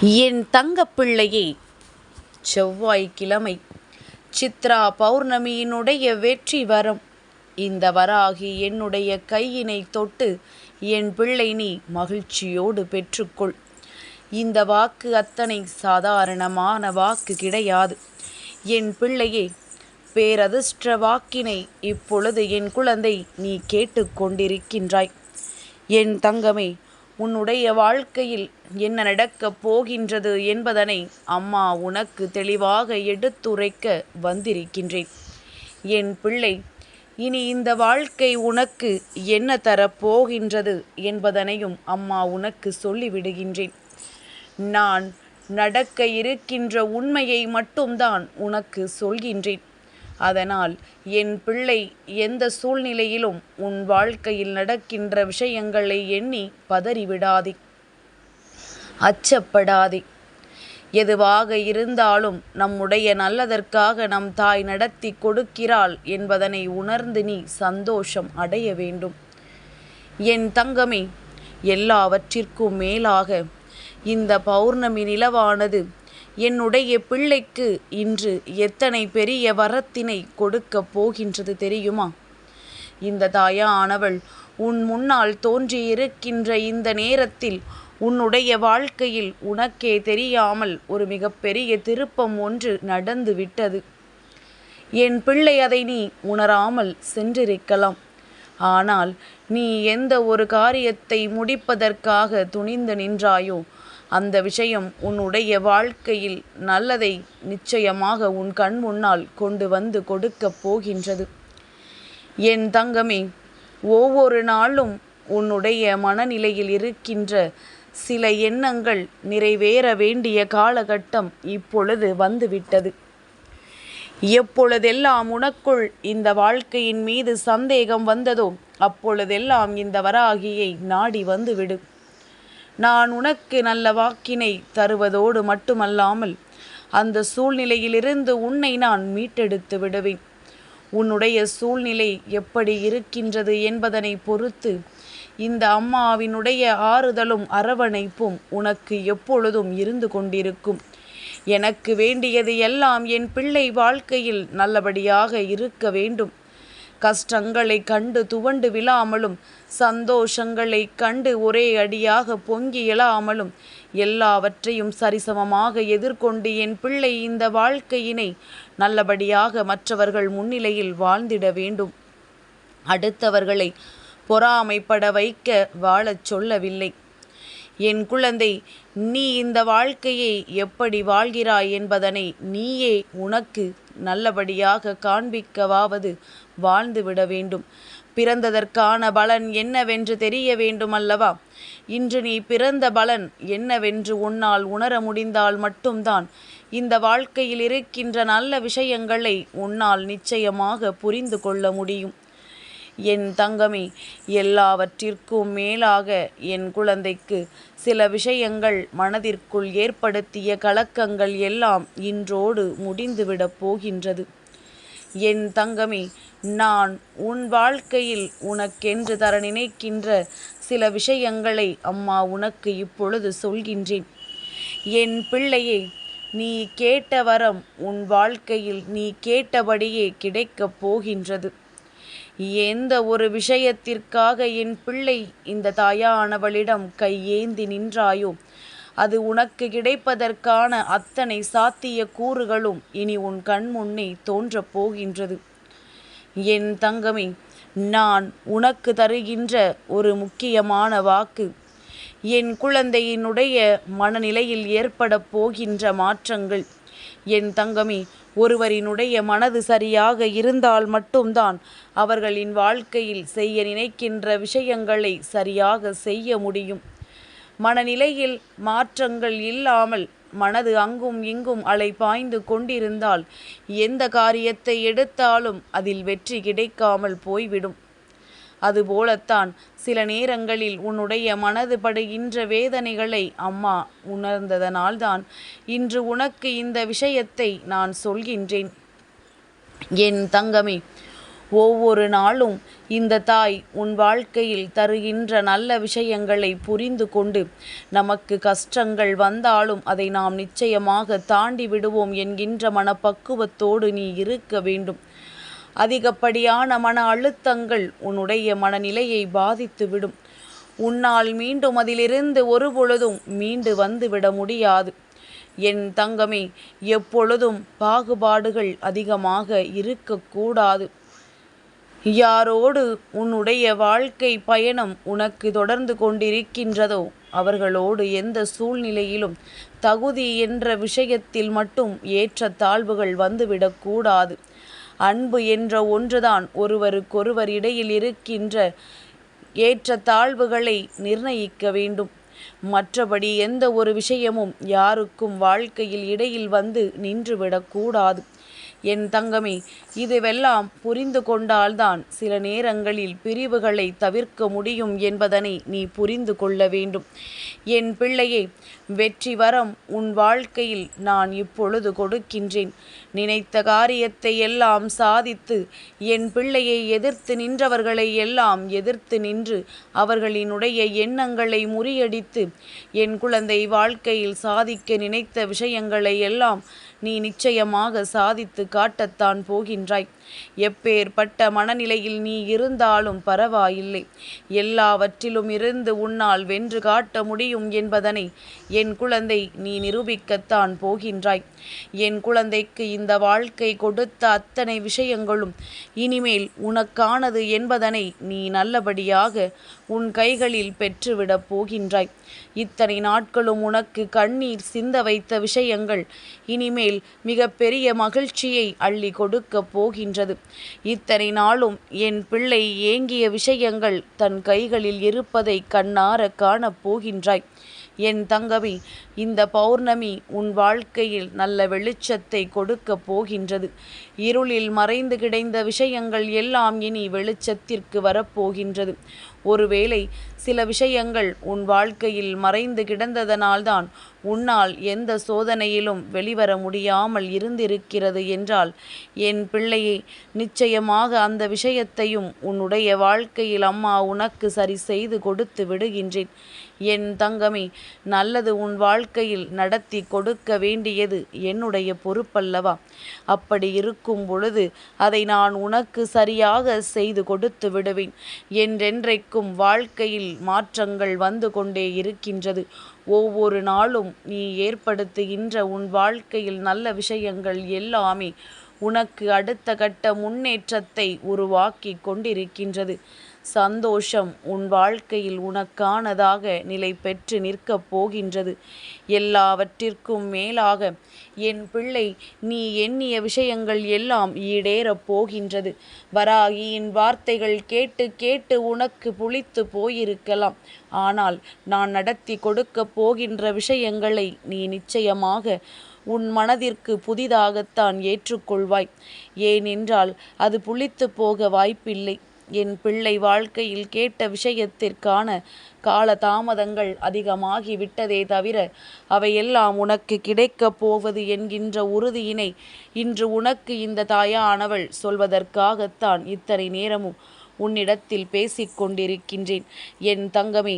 என் தங்கப்பிள்ளையே செவ்வாய்க்கிழமை சித்ரா பௌர்ணமியினுடைய வெற்றி வரம். இந்த வராகி என்னுடைய கையினை தொட்டு என் பிள்ளை நீ மகிழ்ச்சியோடு பெற்றுக்கொள். இந்த வாக்கு அத்தனை சாதாரணமான வாக்கு கிடையாது. என் பிள்ளையே பேரதிர்ஷ்ட வாக்கினை இப்பொழுது என் குழந்தை நீ கேட்டுக்கொண்டிருக்கின்றாய். என் தங்கமே உன்னுடைய வாழ்க்கையில் என்ன நடக்கப் போகின்றது என்பதனை அம்மா உனக்கு தெளிவாக எடுத்துரைக்க வந்திருக்கின்றேன். என் பிள்ளை இனி இந்த வாழ்க்கை உனக்கு என்ன தரப்போகின்றது என்பதனையும் அம்மா உனக்கு சொல்லிவிடுகின்றேன். நான் நடக்க இருக்கின்ற உண்மையை மட்டும்தான் உனக்கு சொல்கின்றேன். அதனால் என் பிள்ளை எந்த சூழ்நிலையிலும் உன் வாழ்க்கையில் நடக்கின்ற விஷயங்களை எண்ணி பதறிவிடாதே. அச்சப்படாதே. எதுவாக இருந்தாலும் நம்முடைய நல்லதற்காக நம் தாய் நடத்தி கொடுக்கிறாள் என்பதனை உணர்ந்து நீ சந்தோஷம் அடைய வேண்டும். என் தங்கமே எல்லாவற்றிற்கும் மேலாக இந்த பௌர்ணமி நிலவானது என்னுடைய பிள்ளைக்கு இன்று எத்தனை பெரிய வரத்தினை கொடுக்கப் போகின்றது தெரியுமா? இந்த தாயானவள் உன் முன்னால் தோன்றியிருக்கின்ற இந்த நேரத்தில் உன்னுடைய வாழ்க்கையில் உனக்கே தெரியாமல் ஒரு மிகப்பெரிய திருப்பம் ஒன்று நடந்து விட்டது. என் பிள்ளை அதை நீ உணராமல் சென்றிருக்கலாம். ஆனால் நீ எந்த ஒரு காரியத்தை முடிப்பதற்காக துணிந்து நின்றாயோ அந்த விஷயம் உன்னுடைய வாழ்க்கையில் நல்லதை நிச்சயமாக உன் கண் முன்னால் கொண்டு வந்து கொடுக்கப் போகின்றது. என் தங்கமே ஒவ்வொரு நாளும் உன்னுடைய மனநிலையில் இருக்கின்ற சில எண்ணங்கள் நிறைவேற வேண்டிய காலகட்டம் இப்பொழுது வந்துவிட்டது. எப்பொழுதெல்லாம் உனக்குள் இந்த வாழ்க்கையின் மீது சந்தேகம் வந்ததோ அப்பொழுதெல்லாம் இந்த வராகியை நாடி வந்துவிடு. நான் உனக்கு நல்ல வாக்கினை தருவதோடு மட்டுமல்லாமல் அந்த சூழ்நிலையிலிருந்து உன்னை நான் மீட்டெடுத்து விடுவேன். உன்னுடைய சூழ்நிலை எப்படி இருக்கின்றது என்பதனை பொறுத்து இந்த அம்மாவினுடைய ஆறுதலும் அரவணைப்பும் உனக்கு எப்பொழுதும் இருந்து கொண்டிருக்கும். எனக்கு வேண்டியது எல்லாம் என் பிள்ளை வாழ்க்கையில் நல்லபடியாக இருக்க வேண்டும். கஷ்டங்களை கண்டு துவண்டு விழாமலும் சந்தோஷங்களை கண்டு ஒரே அடியாக பொங்கி எழாமலும் எல்லாவற்றையும் சரிசமமாக எதிர்கொண்டு என் பிள்ளை இந்த வாழ்க்கையினை நல்லபடியாக மற்றவர்கள் முன்னிலையில் வாழ்ந்திட வேண்டும். அடுத்தவர்களை பொறாமைப்பட வைக்க வாழச் சொல்லவில்லை. என் குழந்தை நீ இந்த வாழ்க்கையை எப்படி வாழ்கிறாய் என்பதனை நீயே உனக்கு நல்லபடியாக காண்பிக்கவாவது வாழ்ந்துவிட வேண்டும். பிறந்ததற்கான பலன் என்னவென்று தெரிய வேண்டும் அல்லவா? இன்று நீ பிறந்த பலன் என்னவென்று உன்னால் உணர முடிந்தால் மட்டும்தான் இந்த வாழ்க்கையில் இருக்கின்ற நல்ல விஷயங்களை உன்னால் நிச்சயமாக புரிந்து கொள்ள முடியும். என் தங்கமே எல்லாவற்றிற்கும் மேலாக என் குழந்தைக்கு சில விஷயங்கள் மனதிற்குள் ஏற்படுத்திய கலக்கங்கள் எல்லாம் இன்றோடு முடிந்துவிடப் போகின்றது. என் தங்கமே நான் உன் வாழ்க்கையில் உனக்கென்று தர நினைக்கின்ற சில விஷயங்களை அம்மா உனக்கு இப்பொழுது சொல்கின்றேன். என் பிள்ளையே நீ கேட்ட வரம் உன் வாழ்க்கையில் நீ கேட்டபடியே கிடைக்கப் போகின்றது. எந்த ஒரு விஷயத்திற்காக என் பிள்ளை இந்த தாயானவளிடம் கையேந்தி நின்றாயோ அது உனக்கு கிடைப்பதற்கான அத்தனை சாத்திய கூறுகளும் இனி உன் கண் முன்னே தோன்றப் போகின்றது. என் தங்கமே நான் உனக்கு தருகின்ற ஒரு முக்கியமான வாக்கு என் குழந்தையினுடைய மனநிலையில் ஏற்பட போகின்ற மாற்றங்கள். என் தங்கமி ஒருவரினுடைய மனது சரியாக இருந்தால் மட்டும்தான் அவர்களின் வாழ்க்கையில் செய்ய நினைக்கின்ற விஷயங்களை சரியாக செய்ய முடியும். மனநிலையில் மாற்றங்கள் இல்லாமல் மனது அங்கும் இங்கும் அலை பாய்ந்து கொண்டிருந்தால் எந்த காரியத்தை எடுத்தாலும் அதில் வெற்றி கிடைக்காமல் போய்விடும். அதுபோலத்தான் சில நேரங்களில் உன்னுடைய மனது படுகின்ற வேதனைகளை அம்மா உணர்ந்ததனால்தான் இன்று உனக்கு இந்த விஷயத்தை நான் சொல்கின்றேன். என் தங்கமே ஒவ்வொரு நாளும் இந்த தாய் உன் வாழ்க்கையில் தருகின்ற நல்ல விஷயங்களை புரிந்து கொண்டு நமக்கு கஷ்டங்கள் வந்தாலும் அதை நாம் நிச்சயமாக தாண்டி விடுவோம் என்கின்ற மனப்பக்குவத்தோடு நீ இருக்க வேண்டும். அதிகப்படியான மன அழுத்தங்கள் உன்னுடைய மனநிலையை பாதித்துவிடும். உன்னால் மீண்டும் அதிலிருந்து ஒருபொழுதும் மீண்டு வந்துவிட முடியாது. என் தங்கமே எப்பொழுதும் பாகுபாடுகள் அதிகமாக இருக்கக்கூடாது யாரோடு உன்னுடைய வாழ்க்கை பயணம் உனக்கு தொடர்ந்து கொண்டிருக்கின்றதோ அவர்களோடு எந்த சூழ்நிலையிலும் தகுதி என்ற விஷயத்தில் மட்டும் ஏற்ற தாழ்வுகள் வந்துவிடக்கூடாது அன்பு என்ற ஒன்றுதான். ஒருவருக்கொருவர் இடையில் இருக்கின்ற ஏற்ற தாழ்வுகளை நிர்ணயிக்க வேண்டும். மற்றபடி எந்த ஒரு விஷயமும் யாருக்கும் வாழ்க்கையில் இடையில் வந்து நின்றுவிடக்கூடாது என் தங்கமே இதுவெல்லாம் புரிந்து கொண்டால்தான் சில நேரங்களில் பிரிவுகளை தவிர்க்க முடியும் என்பதனை நீ புரிந்து கொள்ள வேண்டும். என் பிள்ளையே வெற்றி வரம் உன் வாழ்க்கையில் நான் இப்பொழுது கொடுக்கின்றேன். நினைத்த காரியத்தை எல்லாம் சாதித்து என் பிள்ளையை எதிர்த்து நின்றவர்களை எல்லாம் எதிர்த்து நின்று அவர்களினுடைய எண்ணங்களை முறியடித்து என் குழந்தை வாழ்க்கையில் சாதிக்க நினைத்த விஷயங்களை எல்லாம் நீ நிச்சயமாக சாதித்து காட்டத்தான் போகின்றாய். எப்பேற்பட்ட மனநிலையில் நீ இருந்தாலும் பரவாயில்லை. எல்லாவற்றிலும் இருந்து உன்னால் வென்று காட்ட முடியும் என்பதனை என் குழந்தை நீ நிரூபிக்கத்தான் போகின்றாய். என் குழந்தைக்கு இந்த வாழ்க்கை கொடுத்த அத்தனை விஷயங்களும் இனிமேல் உனக்கானது என்பதனை நீ நல்லபடியாக உன் கைகளில் பெற்றுவிடப் போகின்றாய். இத்தனை நாட்களும் உனக்கு கண்ணீர் சிந்த வைத்த விஷயங்கள் இனிமேல் மிக பெரிய மகிழ்ச்சியை அள்ளி கொடுக்கப் நின்றது. இத்தனை நாளும் என் பிள்ளை ஏங்கிய விஷயங்கள் தன் கைகளில் இருப்பதை கண்ணார காணப் போகின்றாய். என் தங்கவி இந்த பௌர்ணமி உன் வாழ்க்கையில் நல்ல வெளிச்சத்தை கொடுக்கப் போகின்றது. இருளில் மறைந்து கிடைந்த விஷயங்கள் எல்லாம் இனி வெளிச்சத்திற்கு வரப்போகின்றது ஒருவேளை சில விஷயங்கள் உன் வாழ்க்கையில் மறைந்து கிடந்ததனால்தான் உன்னால் எந்த சோதனையிலும் வெளிவர முடியாமல் இருந்திருக்கிறது என்றால் என் பிள்ளையை நிச்சயமாக அந்த விஷயத்தையும் உன்னுடைய வாழ்க்கையில் அம்மா உனக்கு சரி செய்து கொடுத்து விடுகின்றேன். என் தங்கமே நல்லது உன் வாழ்க்கையில் நடத்தி கொடுக்க வேண்டியது என்னுடைய பொறுப்பல்லவா? அப்படி இருக்கும் பொழுது அதை நான் உனக்கு சரியாக செய்து கொடுத்து விடுவேன். என்றென்றைக்கும் வாழ்க்கையில் மாற்றங்கள் வந்து கொண்டே இருக்கின்றது. ஒவ்வொரு நாளும் நீ ஏற்படுத்துகின்ற உன் வாழ்க்கையில் நல்ல விஷயங்கள் எல்லாமே உனக்கு அடுத்த கட்ட முன்னேற்றத்தை உருவாக்கி கொண்டிருக்கின்றது. சந்தோஷம் உன் வாழ்க்கையில் உனக்கானதாக நிலை பெற்று நிற்கப் போகின்றது. எல்லாவற்றிற்கும் மேலாக என் பிள்ளை நீ எண்ணிய விஷயங்கள் எல்லாம் ஈடேறப் போகின்றது. வராகியின் வார்த்தைகள் கேட்டு கேட்டு உனக்கு புளித்து போயிருக்கலாம். ஆனால் நான் நடத்தி கொடுக்கப் போகின்ற விஷயங்களை நீ நிச்சயமாக உன் மனதிற்கு புதிதாகத்தான் ஏற்றுக்கொள்வாய். ஏனென்றால் அது புளித்து போக வாய்ப்பில்லை. என் பிள்ளை வாழ்க்கையில் கேட்ட விஷயத்திற்கான கால தாமதங்கள் அதிகமாகி விட்டதே தவிர அவையெல்லாம் உனக்கு கிடைக்கப் போவது என்கின்ற உறுதியினை இன்று உனக்கு இந்த தாயானவள் சொல்வதற்காகத்தான் இத்தனை நேரமும் உன்னிடத்தில் பேசிக் கொண்டிருக்கின்றேன் என் தங்கமே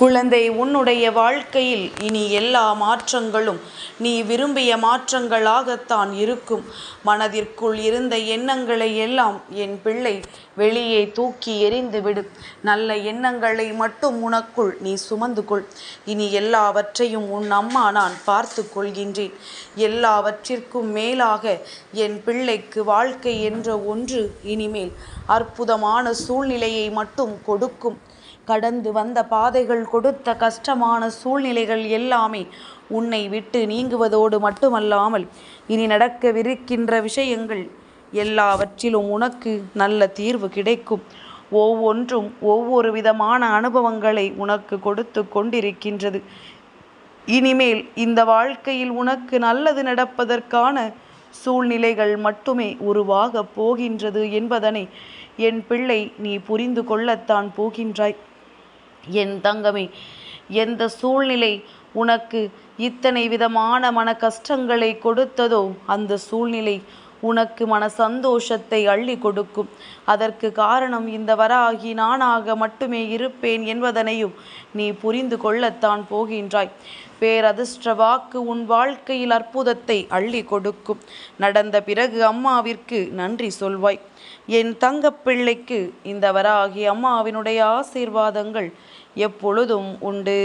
குழந்தை உன்னுடைய வாழ்க்கையில் இனி எல்லா மாற்றங்களும் நீ விரும்பிய மாற்றங்களாகத்தான் இருக்கும். மனதிற்குள் இருந்த எண்ணங்களை எல்லாம் என் பிள்ளை வெளியே தூக்கி எறிந்துவிடும் நல்ல எண்ணங்களை மட்டும் உனக்குள் நீ சுமந்து கொள். இனி எல்லாவற்றையும் உன் அம்மா நான் பார்த்து கொள்கின்றேன். எல்லாவற்றிற்கும் மேலாக என் பிள்ளைக்கு வாழ்க்கை என்ற ஒன்று இனிமேல் அற்புதமான சூழ்நிலையை மட்டும் கொடுக்கும். கடந்து வந்த பாதைகள் கொடுத்த கஷ்டமான சூழ்நிலைகள் எல்லாமே உன்னை விட்டு நீங்குவதோடு மட்டுமல்லாமல் இனி நடக்கவிருக்கின்ற விஷயங்கள் எல்லாவற்றிலும் உனக்கு நல்ல தீர்வு கிடைக்கும். ஒவ்வொன்றும் ஒவ்வொரு விதமான அனுபவங்களை உனக்கு கொடுத்து கொண்டிருக்கின்றது. இனிமேல் இந்த வாழ்க்கையில் உனக்கு நல்லது நடப்பதற்கான சூழ்நிலைகள் மட்டுமே உருவாகப் போகின்றது என்பதனை என் பிள்ளை நீ புரிந்து கொள்ளத்தான் போகின்றாய். என் தங்கமே எந்த சூழ்நிலை உனக்கு இத்தனை விதமான மன கஷ்டங்களை கொடுத்ததோ அந்த சூழ்நிலை உனக்கு மன சந்தோஷத்தை அள்ளி கொடுக்கும். அதற்கு காரணம் இந்த வராகி நானாக மட்டுமே இருப்பேன் என்பதனையும் நீ புரிந்து கொள்ளத்தான் போகின்றாய். பேரதிர்ஷ்ட வாக்கு உன் வாழ்க்கையில் அற்புதத்தை அள்ளி கொடுக்கும். நடந்த பிறகு அம்மாவிற்கு நன்றி சொல்வாய். என் தங்கப்பிள்ளைக்கு இந்த வராகி அம்மாவினுடைய ஆசீர்வாதங்கள் எப்பொழுதும் உண்டு.